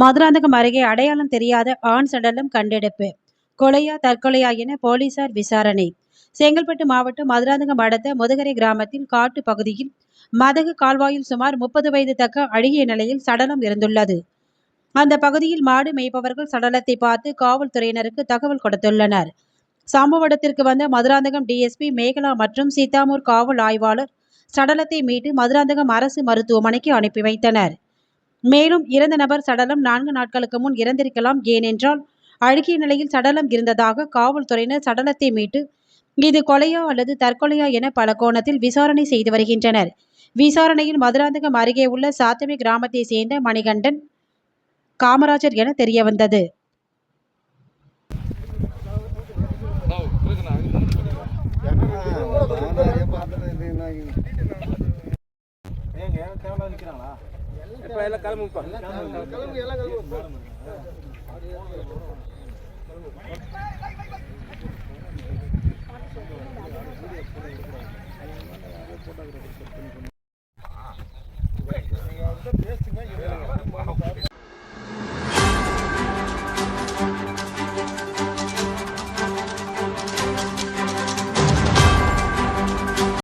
மதுராந்தகம் அருகே அடையாளம் தெரியாத ஆண் சடலம் கண்டெடுப்பு. கொலையா தற்கொலையா என போலீசார் விசாரணை. செங்கல்பட்டு மாவட்டம் மதுராந்தகம் அடுத்த முதுகரை கிராமத்தில் காட்டு பகுதியில் மதகு கால்வாயில் சுமார் முப்பது வயது தக்க அழுகிய நிலையில் சடலம் இருந்துள்ளது. அந்த பகுதியில் மாடு மேய்ப்பவர்கள் சடலத்தை பார்த்து காவல்துறையினருக்கு தகவல் கொடுத்துள்ளனர். சம்பவ இடத்திற்கு வந்த மதுராந்தகம் டிஎஸ்பி மேகலா மற்றும் சீத்தாமூர் காவல் ஆய்வாளர் சடலத்தை மீட்டு மதுராந்தகம் அரசு மருத்துவமனைக்கு அனுப்பி வைத்தனர். மேலும் இறந்த நபர் சடலம் நான்கு நாட்களுக்கு முன் இறந்திருக்கலாம். ஏனென்றால் அழுகிய நிலையில் சடலம் இருந்ததாக காவல்துறையினர் சடலத்தை மீட்டு இது கொலையா அல்லது தற்கொலையா என பல கோணத்தில் விசாரணை செய்து வருகின்றனர். விசாரணையில் மதுராந்தகம் அருகே உள்ள சாத்தமி கிராமத்தை சேர்ந்த மணிகண்டன் காமராஜர் என தெரியவந்தது. இப்போ எல்லாம் கிளம்புப்பா பேசுங்க